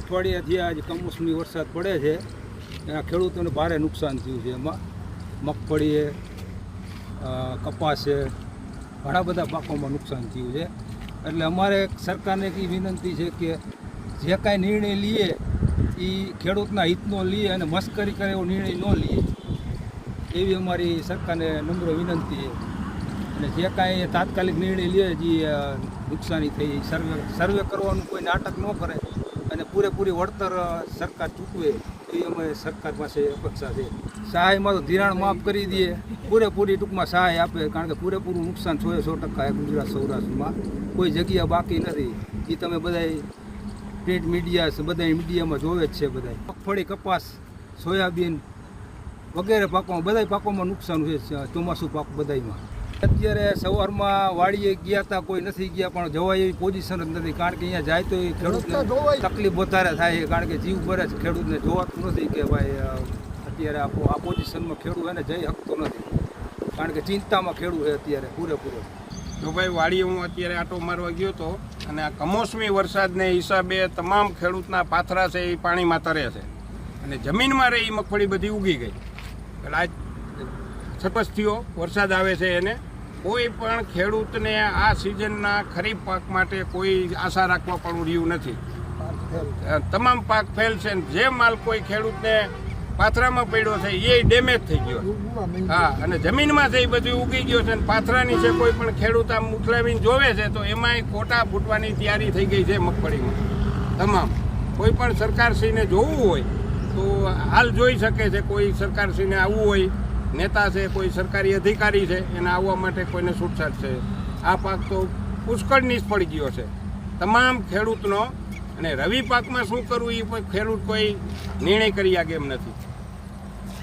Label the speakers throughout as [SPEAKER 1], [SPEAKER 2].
[SPEAKER 1] અઠવાડિયાથી આજ કમોસમી વરસાદ પડે છે. એના ખેડૂતોને ભારે નુકસાન થયું છે. એમાં મગફળીએ કપાસ, ઘણા બધા પાકોમાં નુકસાન થયું છે. એટલે અમારે સરકારને એ વિનંતી છે કે જે કાંઈ નિર્ણય લઈએ એ ખેડૂતના હિતનો લઈએ અને મસ્કરી કરે એવો નિર્ણય ન લઈએ એવી અમારી સરકારને નમ્ર વિનંતી છે. અને જે કાંઈ તાત્કાલિક નિર્ણય લે જે નુકસાની થઈ, સર્વે સર્વે કરવાનું કોઈ નાટક ન કરે. અને પૂરેપૂરી વળતર સરકાર ચૂકવે, એ અમે સરકાર પાસે અપેક્ષા છે. સહાયમાં તો ધિરાણ માફ કરી દઈએ. પૂરેપૂરી ટૂંકમાં સહાય આપે, કારણ કે પૂરેપૂરું નુકસાન સો સો ટકા ગુજરાત સૌરાષ્ટ્રમાં. કોઈ જગ્યા બાકી નથી. એ તમે બધાય પ્રિન્ટ મીડિયા છે બધા મીડિયામાં જોવે જ છે બધા મગફળી, કપાસ, સોયાબીન વગેરે પાકોમાં બધા પાકોમાં નુકસાન છે. ચોમાસું પાક બધાયમાં. અત્યારે સવારમાં વાડીએ ગયા હતા કોઈ નથી ગયા પણ જવાય એવી પોઝિશન જ નથી. કારણ કે અહીંયા જાય તો એ ખેડૂતને તકલીફ વધારે થાય છે. કારણ કે જીવ ભરે છે. ખેડૂતને જોવાતું નથી કે ભાઈ અત્યારે આ આ પોઝિશનમાં ખેડૂત એને જઈ શકતો નથી. કારણ કે ચિંતામાં ખેડૂત છે અત્યારે પૂરેપૂરો.
[SPEAKER 2] જો ભાઈ વાડીએ હું અત્યારે આટો મારવા ગયો હતો અને આ કમોસમી વરસાદને હિસાબે તમામ ખેડૂતના પાથરા છે એ પાણીમાં તરે છે. અને જમીનમાં રહી મગફળી બધી ઉગી ગઈ. એટલે આજ છપસ થયો વરસાદ આવે છે એને. કોઈ પણ ખેડૂતને આ સિઝનના ખરીફ પાક માટે કોઈ આશા રાખવા પણ રહ્યું નથી. તમામ પાક ફેલ છે જે માલ કોઈ ખેડૂતને પાથરામાં પડ્યો છે એ ડેમેજ થઈ ગયો હા, અને જમીનમાં એ બધું ઉગી ગયો છે અને પાથરાની છે કોઈ પણ ખેડૂત આમ ઉથલાવીને જોવે છે, તો એમાંય ખોટા ફૂટવાની તૈયારી થઈ ગઈ છે મગફળીમાં. તમામ. કોઈ પણ સરકારશ્રીને જોવું હોય, તો હાલ જોઈ શકે છે, કોઈ સરકારશ્રીને આવવું હોય નેતા છે કોઈ સરકારી અધિકારી છે એને આવવા માટે કોઈને છૂટછાટ છે. આ પાક તો પુષ્કળ નિષ્ફળ ગયો છે. તમામ ખેડૂતનો અને રવિ પાકમાં શું કરવું એ ખેડૂત કોઈ નિર્ણય કરી આગે એમ નથી.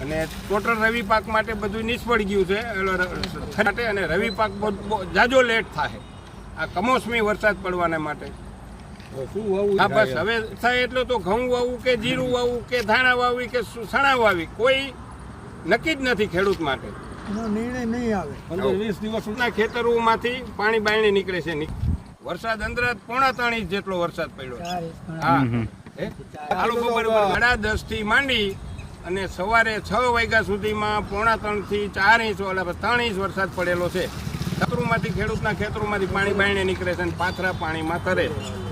[SPEAKER 2] અને ટોટલ રવિ પાક માટે બધું નિષ્ફળ ગયું છે. માટે અને રવિ પાક બહુ- જાજો લેટ થાય આ કમોસમી વરસાદ પડવાને માટે.
[SPEAKER 1] શું વાવું
[SPEAKER 2] હા બસ હવે થાય એટલે તો ઘઉં વાવવું કે જીરું વાવવું કે ધાણા વાવવી કે સણા વાવી. કોઈ નક્કી જ નથી ખેડૂત માટે.
[SPEAKER 3] નિર્ણય નહીં આવે.
[SPEAKER 1] પંદર વીસ
[SPEAKER 2] દિવસના ખેતરોમાંથી પાણી બાયણે નીકળે છે. વરસાદ અંદરાત પોણા ત્રણ ઇંચ જેટલો વરસાદ પડ્યો હા. હે? આલુ બપોર સાડા દસથી માંડી અને સવારે છ વાગ્યા સુધીમાં પોણા ત્રણથી ચાર ઇંચ ત્રણ ઇંચ વરસાદ પડેલો છે. ખેતરોમાંથી ખેડૂતના ખેતરોમાંથી પાણી બાયણે નીકળે છે અને પાથરા પાણીમાં તરે